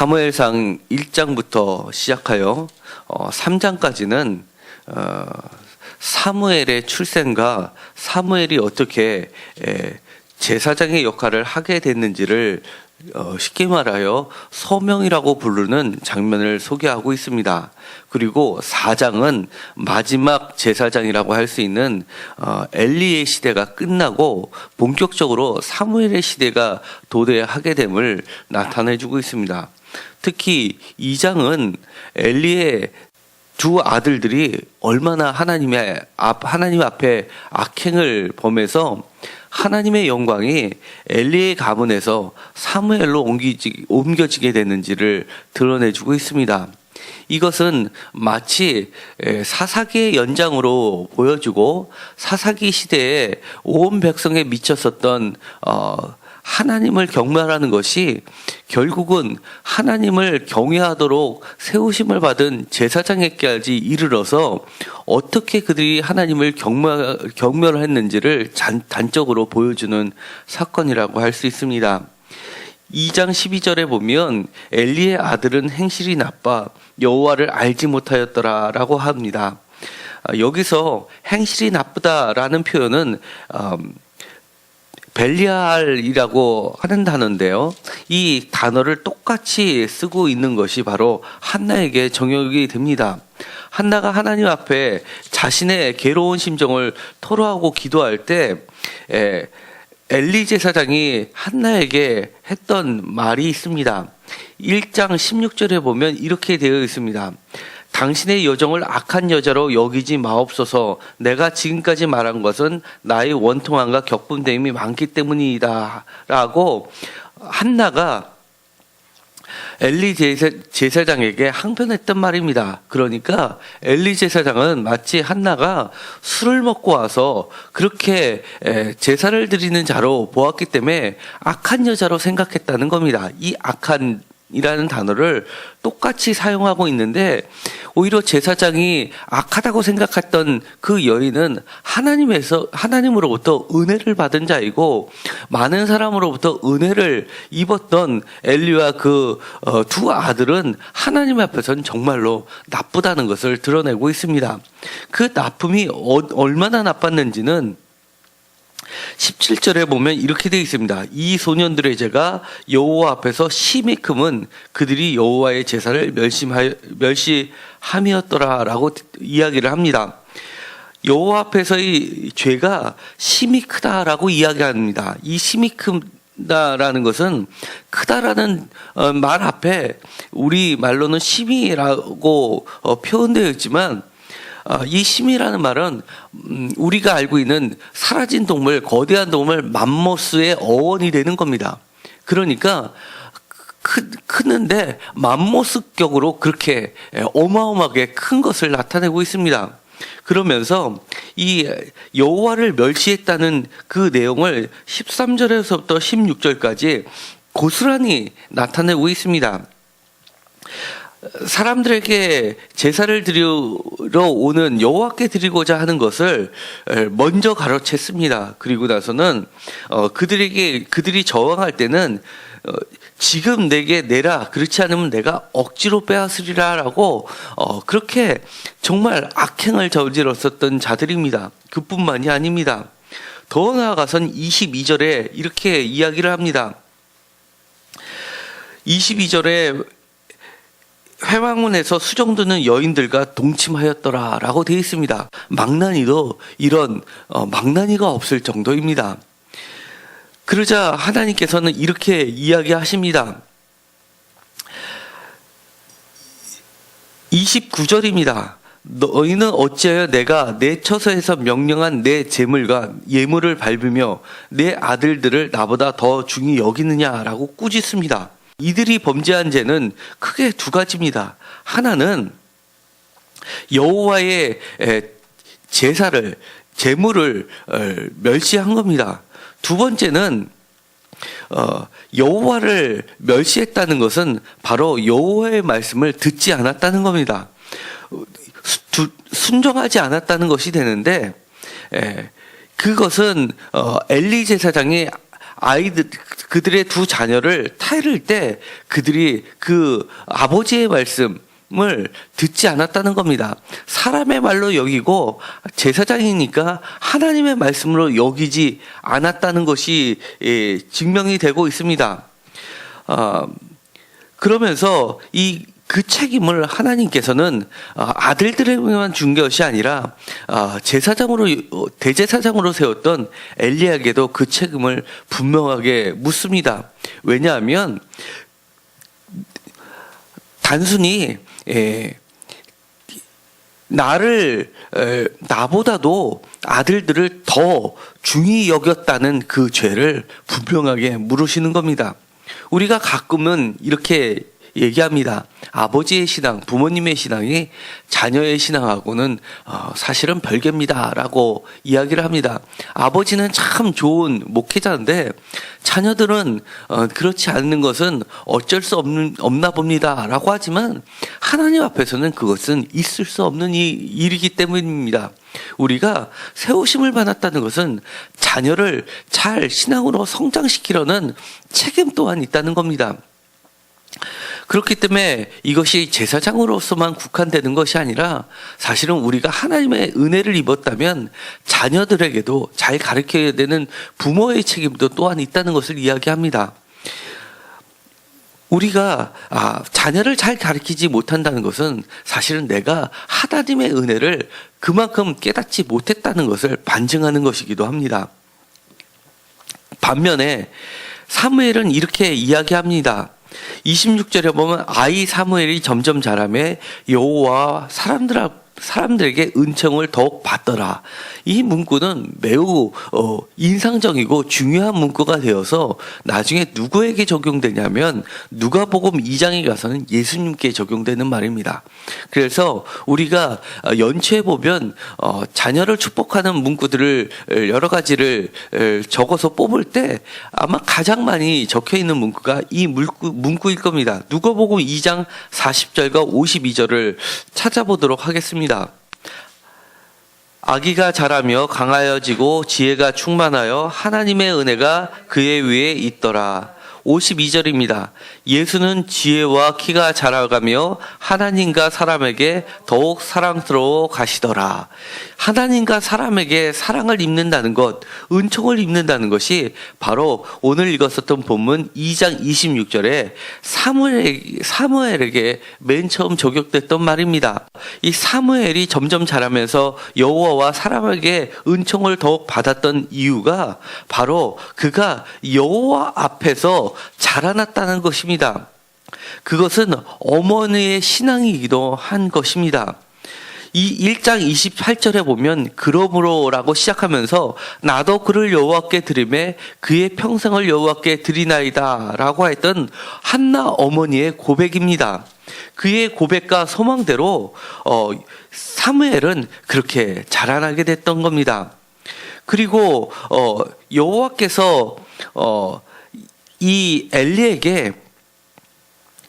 사무엘상 1장부터 시작하여 어, 3장까지는 어, 사무엘의 출생과 사무엘이 어떻게 에, 제사장의 역할을 하게 됐는지를 어, 쉽게 말하여 소명이라고 부르는 장면을 소개하고 있습니다. 그리고 4장은 마지막 제사장이라고 할 수 있는 어, 엘리의 시대가 끝나고 본격적으로 사무엘의 시대가 도래하게 됨을 나타내주고 있습니다. 특히 2장은 엘리의 두 아들들이 얼마나 하나님의 앞 하나님 앞에 악행을 범해서 하나님의 영광이 엘리의 가문에서 사무엘로 옮기지, 옮겨지게 됐는지를 드러내주고 있습니다. 이것은 마치 사사기의 연장으로 보여주고 사사기 시대에 온 백성에 미쳤었던 어, 하나님을 경멸하는 것이 결국은 하나님을 경외하도록 세우심을 받은 제사장에게까지 이르러서 어떻게 그들이 하나님을 경멸, 경멸했는지를 단적으로 보여주는 사건이라고 할 수 있습니다. 2장 12절에 보면 엘리의 아들은 행실이 나빠 여호와를 알지 못하였더라라고 합니다. 아, 여기서 행실이 나쁘다라는 표현은 음, 벨리알이라고 하는 단어인데요. 이 단어를 똑같이 쓰고 있는 것이 바로 한나에게 정역이 됩니다. 한나가 하나님 앞에 자신의 괴로운 심정을 토로하고 기도할 때 엘리 제사장이 한나에게 했던 말이 있습니다. 1장 16절에 보면 이렇게 되어 있습니다. 당신의 여정을 악한 여자로 여기지 마옵소서. 내가 지금까지 말한 것은 나의 원통함과 격분됨이 많기 때문이다. 라고 한나가 엘리 제사 장에게 항변했던 말입니다. 그러니까 엘리 제사장은 마치 한나가 술을 먹고 와서 그렇게 제사를 드리는 자로 보았기 때문에 악한 여자로 생각했다는 겁니다. 이 악한 이라는 단어를 똑같이 사용하고 있는데 오히려 제사장이 악하다고 생각했던 그 여인은 하나님에서 하나님으로부터 은혜를 받은 자이고 많은 사람으로부터 은혜를 입었던 엘리와 그두 어, 아들은 하나님 앞에서는 정말로 나쁘다는 것을 드러내고 있습니다. 그 나쁨이 어, 얼마나 나빴는지는 17절에 보면 이렇게 되어 있습니다. 이 소년들의 죄가 여호와 앞에서 심히 크면 그들이 여호와의 제사를 멸심하여 멸시함이었더라라고 이야기를 합니다. 여호와 앞에서의 죄가 심히 크다라고 이야기합니다. 이 심히 크다라는 것은 크다라는 어, 말 앞에 우리 말로는 심히라고 어, 표현되어 있지만 어, 이 심이라는 말은 음, 우리가 알고 있는 사라진 동물, 거대한 동물 맘모스의 어원이 되는 겁니다. 그러니까 크, 크는데 맘모스격으로 그렇게 어마어마하게 큰 것을 나타내고 있습니다. 그러면서 이 여호와를 멸시했다는 그 내용을 13절에서부터 16절까지 고스란히 나타내고 있습니다. 사람들에게 제사를 드리러 오는 여호와께 드리고자 하는 것을 먼저 가로챘습니다. 그리고 나서는 어, 그들에게 그들이 저항할 때는 어, 지금 내게 내라 그렇지 않으면 내가 억지로 빼앗으리라라고 어, 그렇게 정말 악행을 저질렀었던 자들입니다. 그뿐만이 아닙니다. 더 나아가선 22절에 이렇게 이야기를 합니다. 22절에 회왕문에서 수정드는 여인들과 동침하였더라라고 되어 있습니다. 망나니도 이런 어, 망나니가 없을 정도입니다. 그러자 하나님께서는 이렇게 이야기하십니다. 29절입니다. 너희는 어찌하여 내가 내 처소에서 명령한 내 재물과 예물을 밟으며 내 아들들을 나보다 더 중히 여기느냐라고 꾸짖습니다. 이들이 범죄한 죄는 크게 두 가지입니다. 하나는 여호와의 제사를 제물을 어, 멸시한 겁니다. 두 번째는 어, 여호와를 멸시했다는 것은 바로 여호와의 말씀을 듣지 않았다는 겁니다. 순종하지 않았다는 것이 되는데 그것은 어, 엘리 제사장이 아이들 그들의 두 자녀를 타이를 때 그들이 그 아버지의 말씀 을 듣지 않았다는 겁니다. 사람의 말로 여기고 제사장이니까 하나님의 말씀으로 여기지 않았다는 것이 예, 증명이 되고 있습니다. 아, 그러면서 이 그 책임을 하나님께서는 아, 아들들에게만 준 것이 아니라 아, 제사장으로 어, 대제사장으로 세웠던 엘리야에게도 그 책임을 분명하게 묻습니다. 왜냐하면 단순히 예, 나를 에, 나보다도 아들들을 더 중히 여겼다는 그 죄를 분명하게 물으시는 겁니다. 우리가 가끔은 이렇게 얘기합니다. 아버지의 신앙, 부모님의 신앙이 자녀의 신앙하고는 어, 사실은 별개입니다라고 이야기를 합니다. 아버지는 참 좋은 목회자인데 자녀들은 어, 그렇지 않는 것은 어쩔 수 없는 없나 봅니다라고 하지만 하나님 앞에서는 그것은 있을 수 없는 이, 일이기 때문입니다. 우리가 세우심을 받았다는 것은 자녀를 잘 신앙으로 성장시키려는 책임 또한 있다는 겁니다. 그렇기 때문에 이것이 제사장으로서만 국한되는 것이 아니라 사실은 우리가 하나님의 은혜를 입었다면 자녀들에게도 잘 가르쳐야 되는 부모의 책임도 또한 있다는 것을 이야기합니다. 우리가 아, 자녀를 잘 가르치지 못한다는 것은 사실은 내가 하나님의 은혜를 그만큼 깨닫지 못했다는 것을 반증하는 것이기도 합니다. 반면에 사무엘은 이렇게 이야기합니다. 26절에 보면 아이 사무엘이 점점 자라매 여호와 사람들 사람들에게 은총을 더욱 받더라. 이 문구는 매우 어, 인상적이고 중요한 문구가 되어서 나중에 누구에게 적용되냐면 누가복음 2장에 가서는 예수님께 적용되는 말입니다. 그래서 우리가 어, 연초에 보면 어, 자녀를 축복하는 문구들을 여러 가지를 적어서 뽑을 때 아마 가장 많이 적혀 있는 문구가 이 문구, 문구일 겁니다. 누가복음 2장 40절과 52절을 찾아보도록 하겠습니다. 아기가 자라며 강하여지고 지혜가 충만하여 하나님의 은혜가 그의 위에 있더라. 52절입니다. 예수는 지혜와 키가 자라가며 하나님과 사람에게 더욱 사랑스러워 가시더라. 하나님과 사람에게 사랑을 입는다는 것, 은총을 입는다는 것이 바로 오늘 읽었었던 본문 2장 26절에 사무엘, 사무엘에게 맨 처음 적용됐던 말입니다. 이 사무엘이 점점 자라면서 여호와와 사람에게 은총을 더욱 받았던 이유가 바로 그가 여호와 앞에서 자라났다는 것입니다. 그것은 어머니의 신앙이기도 한 것입니다. 이 1장 28절에 보면 그러므로라고 시작하면서 나도 그를 여호와께 드림에 그의 평생을 여호와께 드리나이다라고 했던 한나 어머니의 고백입니다. 그의 고백과 소망대로 어, 사무엘은 그렇게 자라나게 됐던 겁니다. 그리고 어, 여호와께서 어, 이 엘리에게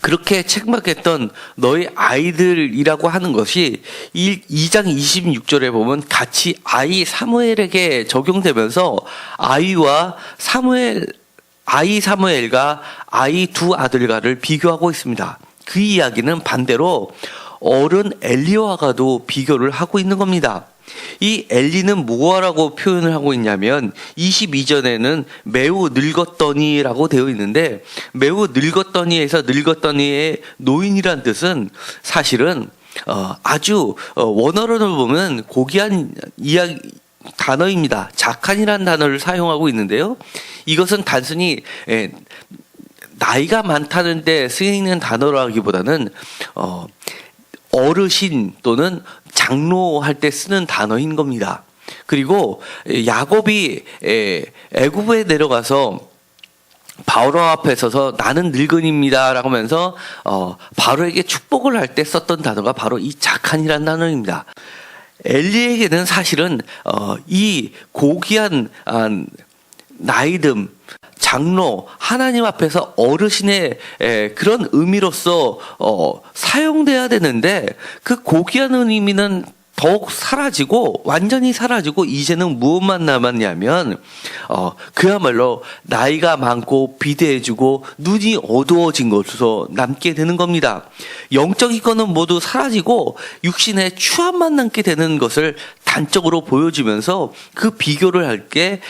그렇게 책망했던 너희 아이들이라고 하는 것이 2장 26절에 보면 같이 아이 사무엘에게 적용되면서 아이와 사무엘 아이 사무엘과 아이 두 아들과를 비교하고 있습니다. 그 이야기는 반대로 어른 엘리와가도 비교를 하고 있는 겁니다. 이 엘리는 무엇라고 표현을 하고 있냐면 22절에는 매우 늙었더니라고 되어 있는데 매우 늙었더니에서 늙었더니의 노인이란 뜻은 사실은 어, 아주 어, 원어로를 보면 고귀한 이야기 단어입니다. 작한이라는 단어를 사용하고 있는데요. 이것은 단순히 예, 나이가 많다는데 쓰이는 단어라기보다는 어, 어르신 또는 장로 할 때 쓰는 단어인 겁니다. 그리고 야곱이 애굽에 내려가서 바로 앞에 서서 나는 늙은입니다라고 하면서 어, 바로에게 축복을 할 때 썼던 단어가 바로 이 자칸이라는 단어입니다. 엘리에게는 사실은 어, 이 고귀한 아, 나이듦 장로 하나님 앞에서 어르신의 에, 그런 의미로서 어, 사용돼야 되는데 그 고귀한 의미는 더욱 사라지고 완전히 사라지고 이제는 무엇만 남았냐면 어 그야말로 나이가 많고 비대해지고 눈이 어두워진 것으로 남게 되는 겁니다. 영적인 거는 모두 사라지고 육신의 추함만 남게 되는 것을 단적으로 보여주면서 그 비교를 할게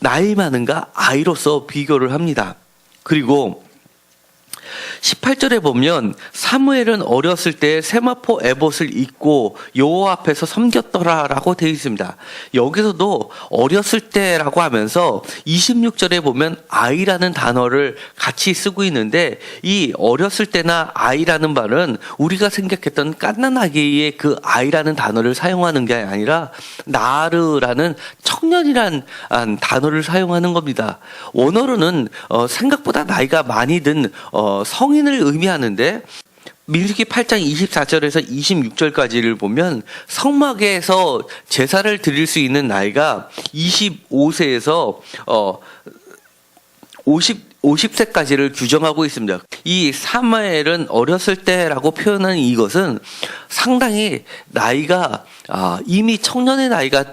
나이 많은가 아이로서 비교를 합니다. 그리고 18절에 보면 사무엘은 어렸을 때 세마포 에봇을 입고 여호와 앞에서 섬겼더라라고 되어 있습니다. 여기서도 어렸을 때라고 하면서 26절에 보면 아이라는 단어를 같이 쓰고 있는데 이 어렸을 때나 아이라는 말은 우리가 생각했던 깐난아기의 그 아이라는 단어를 사용하는 게 아니라 나르라는 청년이란 단어를 사용하는 겁니다. 원어로는 어, 생각보다 나이가 많이 든 어, 성인을 의미하는데 민수기 8장 24절에서 26절까지를 보면 성막에서 제사를 드릴 수 있는 나이가 25세에서 어 50, 50세까지를 규정하고 있습니다. 이 사마엘은 어렸을 때라고 표현하는 이것은 상당히 나이가 아, 이미 청년의 나이가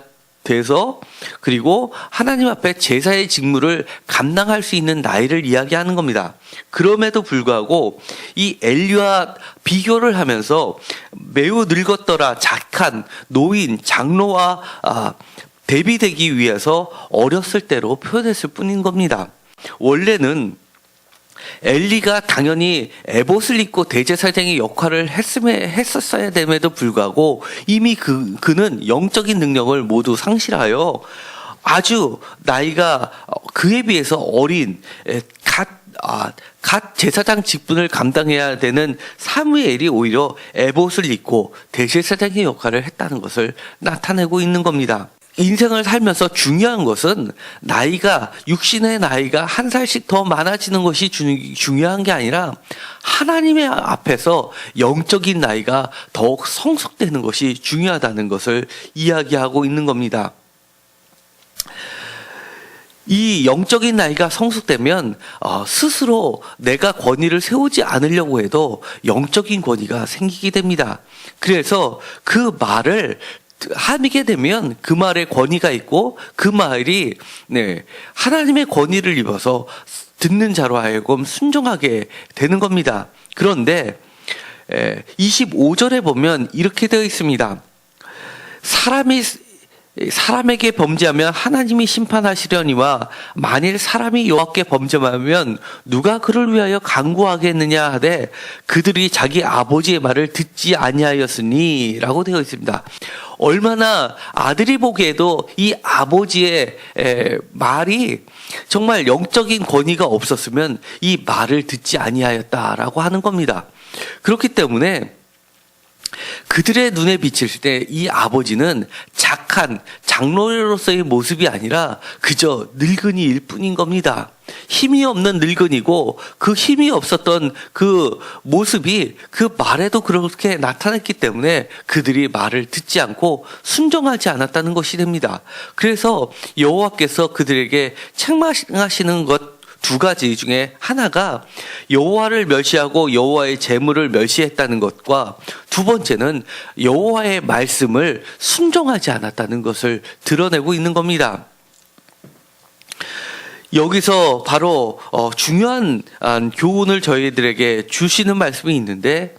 돼서 그리고 하나님 앞에 제사의 직무를 감당할 수 있는 나이를 이야기하는 겁니다. 그럼에도 불구하고 이 엘리와 비교를 하면서 매우 늙었더라 작한 노인 장로와 아, 대비되기 위해서 어렸을 때로 표현했을 뿐인 겁니다. 원래는 엘리가 당연히 에봇을 입고 대제사장의 역할을 했음에 했었어야 됨에도 불구하고 이미 그 그는 영적인 능력을 모두 상실하여 아주 나이가 그에 비해서 어린 갓, 아, 갓 제사장 직분을 감당해야 되는 사무엘이 오히려 에봇을 입고 대제사장의 역할을 했다는 것을 나타내고 있는 겁니다. 인생을 살면서 중요한 것은 나이가 육신의 나이가 한 살씩 더 많아지는 것이 중요한 게 아니라 하나님의 앞에서 영적인 나이가 더욱 성숙되는 것이 중요하다는 것을 이야기하고 있는 겁니다. 이 영적인 나이가 성숙되면 어, 스스로 내가 권위를 세우지 않으려고 해도 영적인 권위가 생기게 됩니다. 그래서 그 말을 하게 되면 그 말에 권위가 있고 그 말이 네, 하나님의 권위를 입어서 듣는 자로 하여금 순종하게 되는 겁니다. 그런데 25절에 보면 이렇게 되어 있습니다. 사람이 사람에게 범죄하면 하나님이 심판하시려니와 만일 사람이 여호와께 범죄하면 누가 그를 위하여 강구하겠느냐 하되 그들이 자기 아버지의 말을 듣지 아니하였으니라고 되어 있습니다. 얼마나 아들이 보기에도 이 아버지의 말이 정말 영적인 권위가 없었으면 이 말을 듣지 아니하였다라고 하는 겁니다. 그렇기 때문에 그들의 눈에 비칠 때 이 아버지는 착한 장로로서의 모습이 아니라 그저 늙은이일 뿐인 겁니다. 힘이 없는 늙은이고 그 힘이 없었던 그 모습이 그 말에도 그렇게 나타났기 때문에 그들이 말을 듣지 않고 순종하지 않았다는 것이 됩니다. 그래서 여호와께서 그들에게 책망하시는 것 두 가지 중에 하나가 여호와를 멸시하고 여호와의 재물을 멸시했다는 것과 두 번째는 여호와의 말씀을 순종하지 않았다는 것을 드러내고 있는 겁니다. 여기서 바로 어, 중요한 교훈을 저희들에게 주시는 말씀이 있는데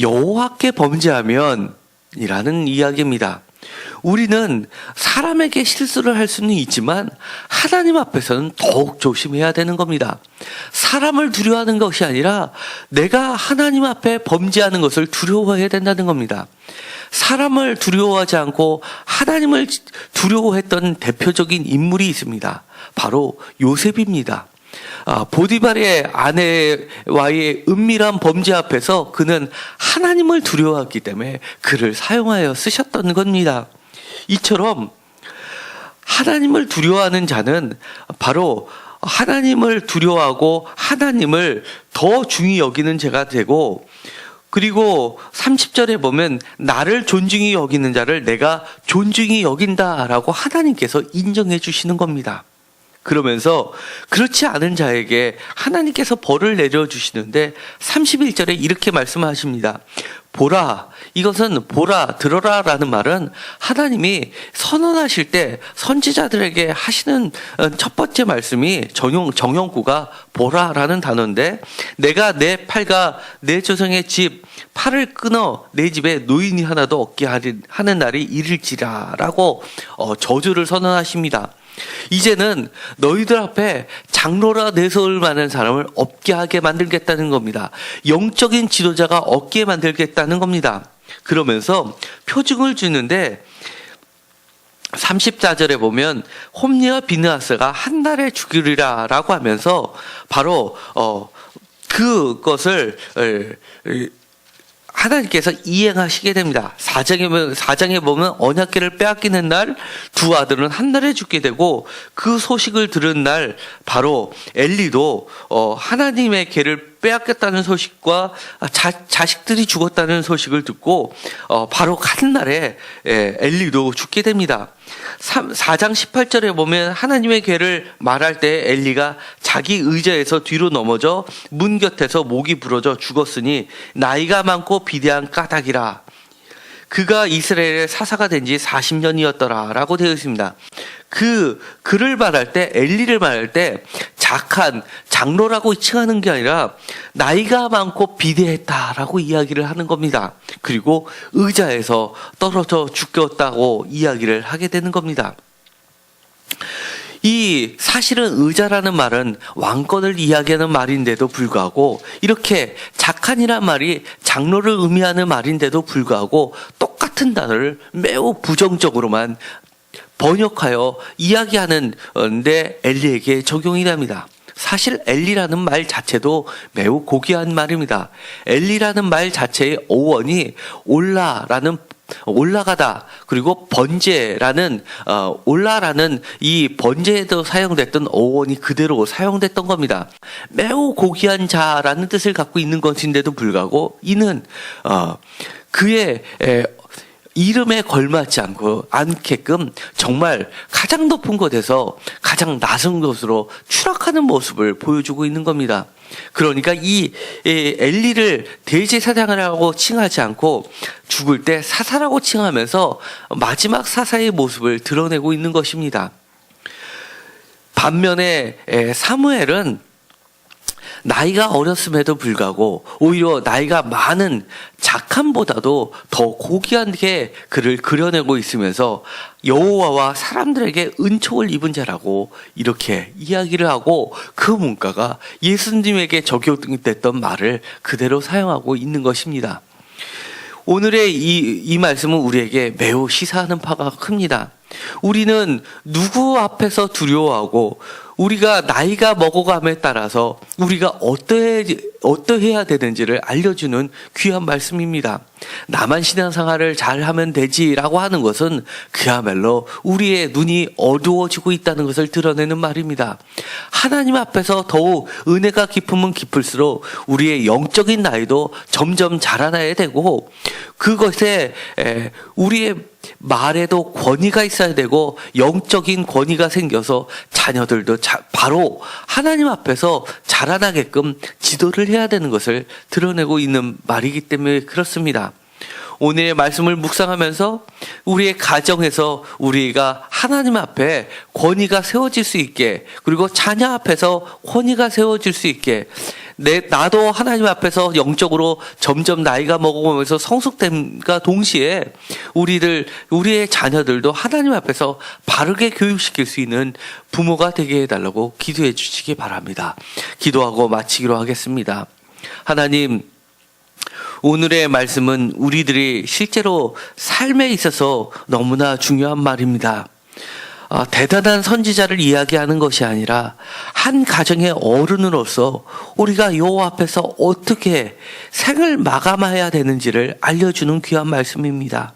여호와께 범죄하면 이라는 이야기입니다. 우리는 사람에게 실수를 할 수는 있지만 하나님 앞에서는 더욱 조심해야 되는 겁니다. 사람을 두려워하는 것이 아니라 내가 하나님 앞에 범죄하는 것을 두려워해야 된다는 겁니다. 사람을 두려워하지 않고 하나님을 두려워했던 대표적인 인물이 있습니다. 바로 요셉입니다. 아, 보디발의 아내와의 은밀한 범죄 앞에서 그는 하나님을 두려워했기 때문에 그를 사용하여 쓰셨던 겁니다. 이처럼 하나님을 두려워하는 자는 바로 하나님을 두려워하고 하나님을 더 중히 여기는 자가 되고 그리고 30절에 보면 나를 존중히 여기는 자를 내가 존중히 여긴다라고 하나님께서 인정해 주시는 겁니다. 그러면서 그렇지 않은 자에게 하나님께서 벌을 내려 주시는데 31절에 이렇게 말씀하십니다. 보라. 이것은 보라, 들어라 라는 말은 하나님이 선언하실 때 선지자들에게 하시는 어, 첫 번째 말씀이 정용, 정용구가 보라 라는 단어인데 내가 내 팔과 내 조상의 집 팔을 끊어 내 집에 노인이 하나도 없게 하는 날이 이를지라 라고 어, 저주를 선언하십니다. 이제는 너희들 앞에 장로라 내세울 만한 사람을 없게 하게 만들겠다는 겁니다. 영적인 지도자가 없게 만들겠다는 겁니다. 그러면서 표징을 주는데 34절에 보면 홈리와 비느하스가 한 달에 죽이리라 라고 하면서 바로 어 그것을 하나님께서 이행하시게 됩니다. 사장에 보면, 사장에 보면 언약계를 빼앗기는 날 두 아들은 한 날에 죽게 되고 그 소식을 들은 날 바로 엘리도 어, 하나님의 계를 빼앗겼다는 소식과 자, 자식들이 죽었다는 소식을 듣고 어, 바로 같은 날에 예, 엘리도 죽게 됩니다. 3, 4장 18절에 보면 하나님의 괴를 말할 때 엘리가 자기 의자에서 뒤로 넘어져 문 곁에서 목이 부러져 죽었으니 나이가 많고 비대한 까닭이라. 그가 이스라엘의 사사가 된 지 40년이었더라 라고 되어 있습니다. 그 그를 말할 때 엘리를 말할 때 작한 장로라고 칭하는 게 아니라 나이가 많고 비대했다라고 이야기를 하는 겁니다. 그리고 의자에서 떨어져 죽었다고 이야기를 하게 되는 겁니다. 이 사실은 의자라는 말은 왕권을 이야기하는 말인데도 불구하고 이렇게 작한이란 말이 장로를 의미하는 말인데도 불구하고 똑같은 단어를 매우 부정적으로만 번역하여 이야기하는 데 엘리에게 적용이 됩니다. 사실 엘리라는 말 자체도 매우 고귀한 말입니다. 엘리라는 말 자체의 어원이 올라라는 올라가다 그리고 번제라는 어, 올라라는 이 번제에도 사용됐던 어원이 그대로 사용됐던 겁니다. 매우 고귀한 자라는 뜻을 갖고 있는 것인데도 불구하고 이는 어, 그의 에, 이름에 걸맞지 않고 않게끔 정말 가장 높은 곳에서 가장 낮은 곳으로 추락하는 모습을 보여주고 있는 겁니다. 그러니까 이 엘리를 대제사장이라고 칭하지 않고 죽을 때 사사라고 칭하면서 마지막 사사의 모습을 드러내고 있는 것입니다. 반면에 사무엘은 나이가 어렸음에도 불구하고 오히려 나이가 많은 작함보다도 더 고귀하게 그를 그려내고 있으면서 여호와와 사람들에게 은총을 입은 자라고 이렇게 이야기를 하고 그 문과가 예수님에게 적용됐던 말을 그대로 사용하고 있는 것입니다. 오늘의 이, 이 말씀은 우리에게 매우 시사하는 바가 큽니다. 우리는 누구 앞에서 두려워하고 우리가 나이가 먹어감에 따라서 우리가 어떠해, 어떠해야 되는지를 알려주는 귀한 말씀입니다. 나만 신앙생활을 잘 하면 되지라고 하는 것은 그야말로 우리의 눈이 어두워지고 있다는 것을 드러내는 말입니다. 하나님 앞에서 더욱 은혜가 깊으면 깊을수록 우리의 영적인 나이도 점점 자라나야 되고 그것에 우리의 말에도 권위가 있어야 되고 영적인 권위가 생겨서 자녀들도 자, 바로 하나님 앞에서 자라나게끔 지도를 해야 되는 것을 드러내고 있는 말이기 때문에 그렇습니다. 오늘의 말씀을 묵상하면서 우리의 가정에서 우리가 하나님 앞에 권위가 세워질 수 있게 그리고 자녀 앞에서 권위가 세워질 수 있게 내 나도 하나님 앞에서 영적으로 점점 나이가 먹어가면서 성숙됨과 동시에 우리들 우리의 자녀들도 하나님 앞에서 바르게 교육시킬 수 있는 부모가 되게 해달라고 기도해 주시기 바랍니다. 기도하고 마치기로 하겠습니다. 하나님 오늘의 말씀은 우리들이 실제로 삶에 있어서 너무나 중요한 말입니다. 어, 대단한 선지자를 이야기하는 것이 아니라 한 가정의 어른으로서 우리가 요 앞에서 어떻게 생을 마감해야 되는지를 알려주는 귀한 말씀입니다.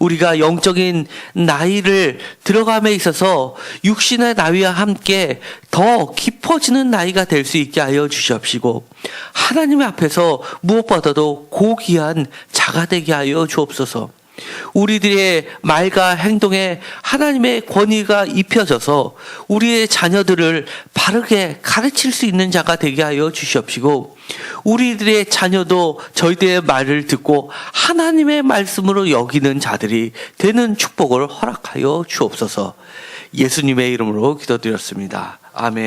우리가 영적인 나이를 들어감에 있어서 육신의 나이와 함께 더 깊어지는 나이가 될 수 있게 하여 주시옵시고 하나님 앞에서 무엇보다도 고귀한 자가 되게 하여 주옵소서. 우리들의 말과 행동에 하나님의 권위가 입혀져서 우리의 자녀들을 바르게 가르칠 수 있는 자가 되게 하여 주시옵시고 우리들의 자녀도 저희들의 말을 듣고 하나님의 말씀으로 여기는 자들이 되는 축복을 허락하여 주옵소서 예수님의 이름으로 기도드렸습니다. 아멘.